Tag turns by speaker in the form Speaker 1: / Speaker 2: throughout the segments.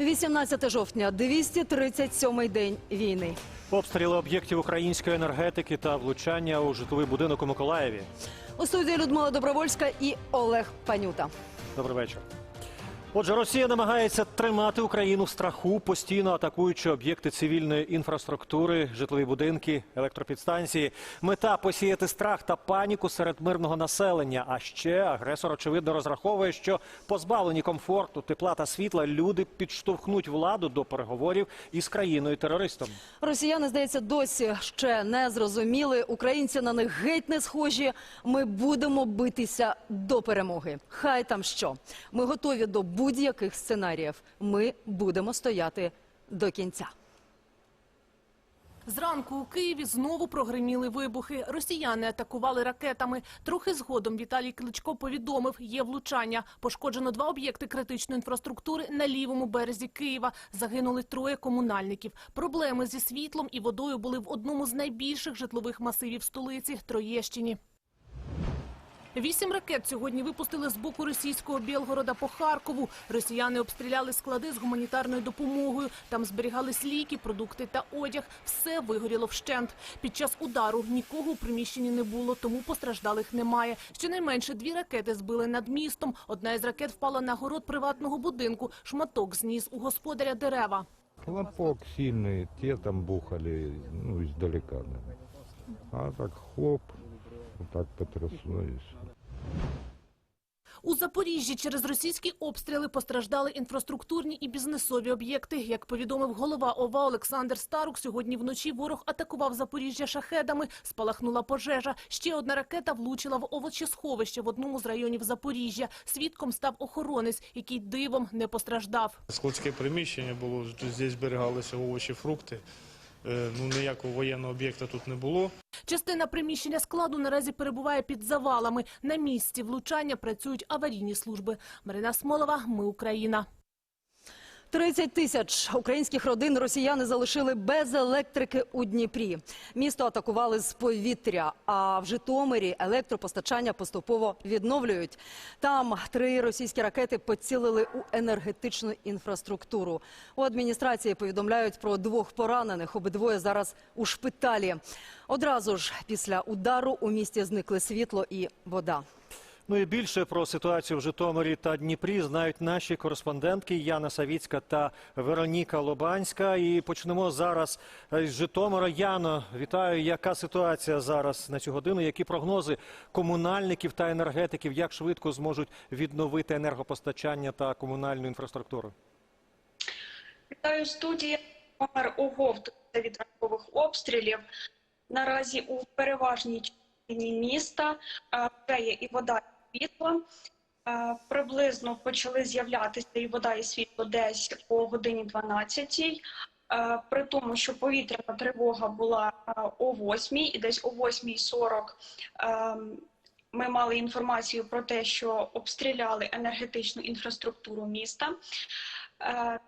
Speaker 1: 18 жовтня, 237-й день війни.
Speaker 2: Обстріли об'єктів української енергетики та влучання у житловий будинок у Миколаєві.
Speaker 1: У студії Людмила Добровольська і Олег Панюта.
Speaker 2: Добрий вечір. Отже, Росія намагається тримати Україну в страху, постійно атакуючи об'єкти цивільної інфраструктури, житлові будинки, електропідстанції. Мета посіяти страх та паніку серед мирного населення. А ще агресор очевидно розраховує, що позбавлені комфорту, тепла та світла люди підштовхнуть владу до переговорів із країною терористом.
Speaker 1: Росіяни, здається, досі ще не зрозуміли. Українці на них геть не схожі. Ми будемо битися до перемоги. Хай там що. Ми готові до будь-яких сценаріїв. Ми будемо стояти до кінця.
Speaker 3: Зранку у Києві знову прогриміли вибухи. Росіяни атакували ракетами. Трохи згодом Віталій Кличко повідомив, є влучання. Пошкоджено два об'єкти критичної інфраструктури на лівому березі Києва. Загинули троє комунальників. Проблеми зі світлом і водою були в одному з найбільших житлових масивів столиці Троєщині. Вісім ракет сьогодні випустили з боку російського Білгорода по Харкову. Росіяни обстріляли склади з гуманітарною допомогою. Там зберігались ліки, продукти та одяг. Все вигоріло вщент. Під час удару нікого у приміщенні не було, тому постраждалих немає. Щонайменше дві ракети збили над містом. Одна із ракет впала на город приватного будинку. Шматок зніс у господаря дерева.
Speaker 4: Хлопок сильный, те там бухали, ну, издалека. А так хлоп, так потрясло.
Speaker 3: У Запоріжжі через російські обстріли постраждали інфраструктурні і бізнесові об'єкти. Як повідомив голова ОВА Олександр Старук, сьогодні вночі ворог атакував Запоріжжя шахедами. Спалахнула пожежа. Ще одна ракета влучила в овочесховище в одному з районів Запоріжжя. Свідком став охоронець, який дивом не постраждав.
Speaker 5: Складське приміщення було, здесь зберігалися овочі, фрукти. Е, Ну, ніякого воєнного об'єкта тут не було.
Speaker 3: Частина приміщення складу наразі перебуває під завалами. На місці влучання працюють аварійні служби. Марина Смолова, ми Україна.
Speaker 1: 30 тисяч українських родин росіяни залишили без електрики у Дніпрі. Місто атакували з повітря, а в Житомирі електропостачання поступово відновлюють. Там три російські ракети поцілили у енергетичну інфраструктуру. У адміністрації повідомляють про двох поранених. Обидвоє зараз у шпиталі. Одразу ж після удару у місті зникли світло і вода.
Speaker 2: Ну і більше про ситуацію в Житомирі та Дніпрі знають наші кореспондентки Яна Савіцька та Вероніка Лобанська. І почнемо зараз з Житомира. Яно, вітаю. Яка ситуація зараз на цю годину? Які прогнози комунальників та енергетиків? Як швидко зможуть відновити енергопостачання та комунальну інфраструктуру?
Speaker 6: Вітаю студія. Номер оговтується від ранкових обстрілів. Наразі у переважній частині міста вже є і вода, світло. Е, Приблизно почали з'являтися і вода, і світло десь о годині 12 Е, При тому, що повітряна тривога була е, о 8 і десь о 8.40 ем, ми мали інформацію про те, що обстріляли енергетичну інфраструктуру міста.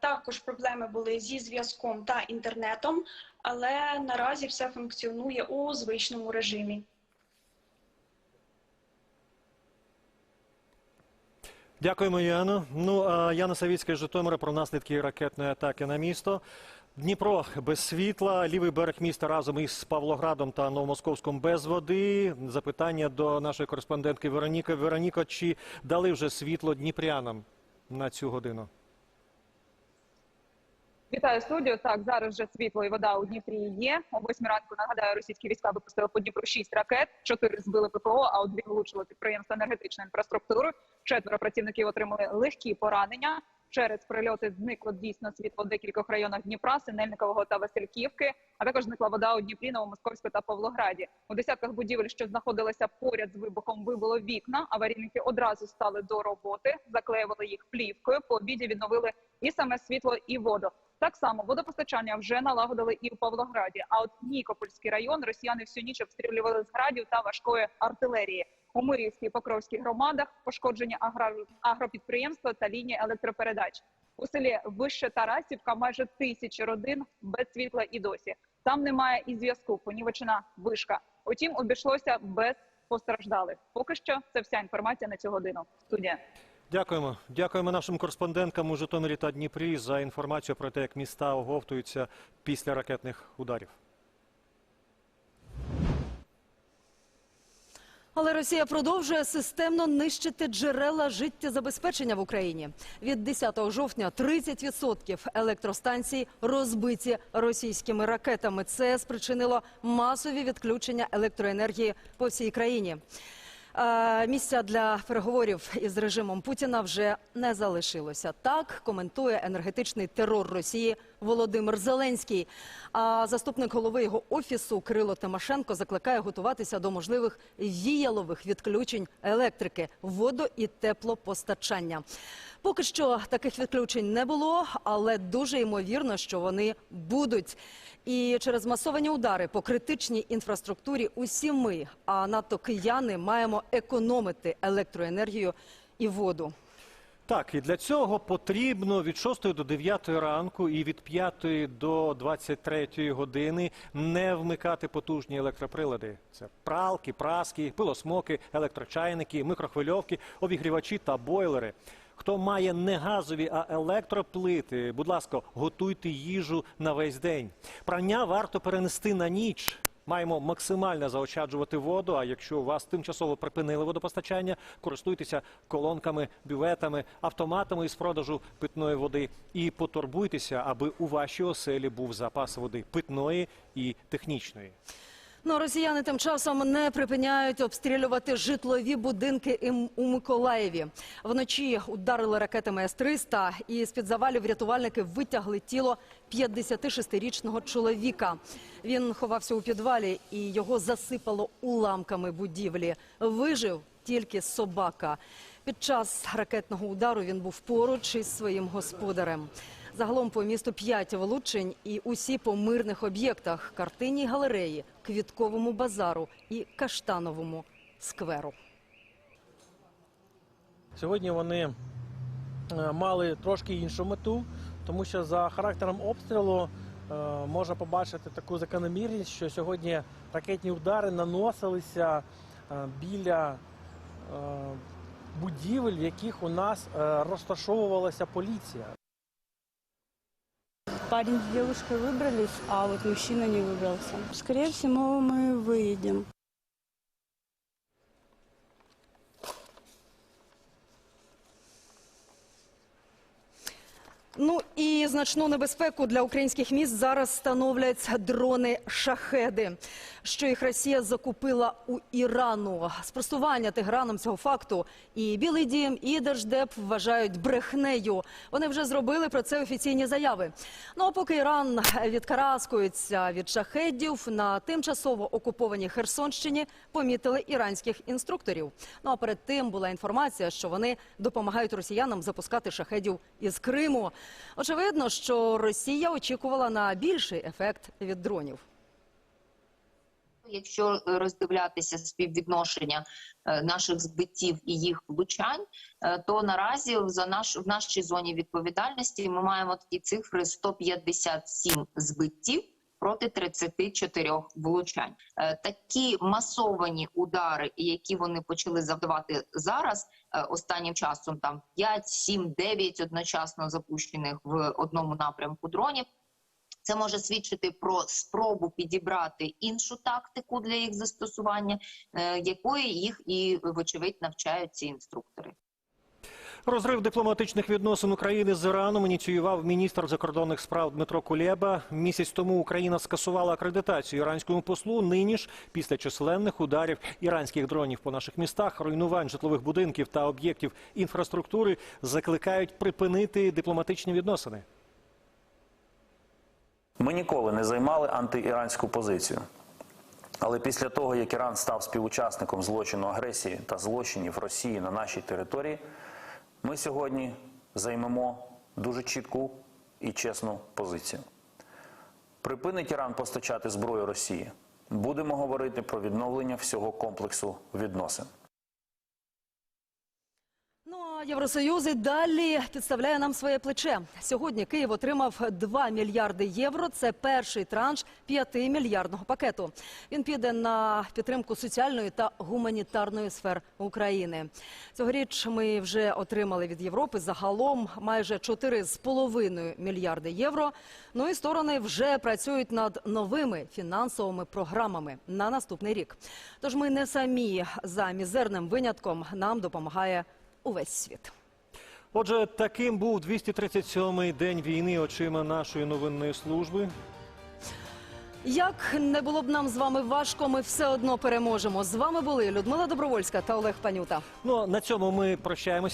Speaker 6: Також проблеми були зі зв'язком та інтернетом, але наразі все функціонує у звичному режимі.
Speaker 2: Дякуємо, Яно. Ну Яна Савіцька з Житомира про наслідки ракетної атаки на місто. Дніпро без світла, лівий берег міста разом із Павлоградом та Новомосковськом без води. Запитання до нашої кореспондентки Вероніки. Вероніка, чи дали вже світло дніпрянам на цю годину?
Speaker 7: Вітаю студію. Так, зараз вже світло і вода у Дніпрі є. О 8 ранку нагадаю, російські війська випустили по Дніпру 6 ракет, 4 збили ППО, а у дві влучили підприємства енергетичної інфраструктури. Четверо працівників отримали легкі поранення. Через прильоти зникло дійсно світло в декількох районах Дніпра, Синельникового та Васильківки. А також зникла вода у Дніпрі, Новомосковську та Павлограді. У десятках будівель, що знаходилися поряд з вибухом, вибило вікна. Аварійники одразу стали до роботи, заклеювали їх плівкою. По обіді відновили і саме світло, і воду. Так само водопостачання вже налагодили і у Павлограді. А от Нікопольський район росіяни всю ніч обстрілювали з градів та важкої артилерії. У Мирівській Покровській громадах пошкоджені агро- агропідприємства та лінії електропередач. У селі Вище Тарасівка майже тисячі родин без світла і досі. Там немає і зв'язку. Понівечена вишка. Утім, обійшлося без постраждалих. Поки що це вся інформація на цю годину. Студія.
Speaker 2: Дякуємо. Дякуємо нашим кореспонденткам у Житомирі та Дніпрі за інформацію про те, як міста оговтуються після ракетних ударів.
Speaker 1: Але Росія продовжує системно нищити джерела життєзабезпечення в Україні. Від 10 жовтня 30% електростанцій розбиті російськими ракетами. Це спричинило масові відключення електроенергії по всій країні. Е, Місця для переговорів із режимом Путіна вже не залишилося. Так коментує енергетичний терор Росії Володимир Зеленський. А заступник голови його офісу Кирило Тимошенко закликає готуватися до можливих віялових відключень електрики, водо і теплопостачання. Поки що таких відключень не було, але дуже ймовірно, що вони будуть. І через масовані удари по критичній інфраструктурі усі ми, а надто кияни, маємо економити електроенергію і воду.
Speaker 2: Так, і для цього потрібно від 6 до 9 ранку і від 5 до 23 години не вмикати потужні електроприлади. Це пралки, праски, пилосмоки, електрочайники, микрохвильовки, обігрівачі та бойлери. Хто має не газові, а електроплити, будь ласка, готуйте їжу на весь день. Прання варто перенести на ніч. Маємо максимально заощаджувати воду. А якщо у вас тимчасово припинили водопостачання, користуйтеся колонками, бюветами, автоматами із продажу питної води і потурбуйтеся, аби у вашій оселі був запас води питної і технічної.
Speaker 1: Ну, росіяни тим часом не припиняють обстрілювати житлові будинки у Миколаєві. Вночі ударили ракетами С-300 і з-під завалів рятувальники витягли тіло 56-річного чоловіка. Він ховався у підвалі і його засипало уламками будівлі. Вижив тільки собака. Під час ракетного удару він був поруч із своїм господарем. Загалом по місту п'ять влучень і усі по мирних об'єктах – картинній галереї, квітковому базару і каштановому скверу.
Speaker 8: Сьогодні вони е, мали трошки іншу мету, тому що за характером обстрілу е, можна побачити таку закономірність, що сьогодні ракетні удари наносилися е, біля будівель, в яких у нас розташовувалася поліція.
Speaker 9: Парень с девушкой выбрались, а вот мужчина не выбрался. Скорее всего, мы выедем.
Speaker 1: Ну значну небезпеку для українських міст зараз становлять дрони шахеди, що їх Росія закупила у Ірану. Спростування Теграном цього факту і Білий Дім, і Держдеп вважають брехнею. Вони вже зробили про це офіційні заяви. Ну а поки Іран відкараскується від шахедів на тимчасово окупованій Херсонщині, помітили іранських інструкторів. Ну а перед тим була інформація, що вони допомагають росіянам запускати шахедів із Криму. Очевидно, що Росія очікувала на більший ефект від дронів.
Speaker 10: Якщо роздивлятися співвідношення е, наших збиттів і їх влучань, е, то наразі за наш в нашій зоні відповідальності ми маємо такі цифри 157 збиттів проти 34 влучань. Е, Такі масовані удари, які вони почали завдавати зараз, е, останнім часом там 5, 7, 9 одночасно запущених в одному напрямку дронів. Це може свідчити про спробу підібрати іншу тактику для їх застосування, е, якої їх і вочевидь навчають ці інструктори.
Speaker 2: Розрив дипломатичних відносин України з Іраном ініціював міністр закордонних справ Дмитро Кулеба. Місяць тому Україна скасувала акредитацію іранському послу. Нині ж, після численних ударів іранських дронів по наших містах, руйнувань житлових будинків та об'єктів інфраструктури, закликають припинити дипломатичні відносини.
Speaker 11: Ми ніколи не займали антиіранську позицію. Але після того, як Іран став співучасником злочину агресії та злочинів Росії на нашій території, ми сьогодні займемо дуже чітку і чесну позицію. Припинить Іран постачати зброю Росії. Будемо говорити про відновлення всього комплексу відносин.
Speaker 1: А Євросоюз і далі підставляє нам своє плече. Сьогодні Київ отримав 2 мільярди євро. Це перший транш 5 мільярдного пакету. Він піде на підтримку соціальної та гуманітарної сфер України. Цьогоріч ми вже отримали від Європи загалом майже 4,5 мільярди євро. Ну і сторони вже працюють над новими фінансовими програмами на наступний рік. Тож ми не самі за мізерним винятком нам допомагає увесь світ.
Speaker 2: Отже, таким був 237-й день війни очима нашої новинної служби.
Speaker 1: Як не було б нам з вами важко, ми все одно переможемо. З вами були Людмила Добровольська та Олег Панюта.
Speaker 2: Ну а на цьому ми прощаємося.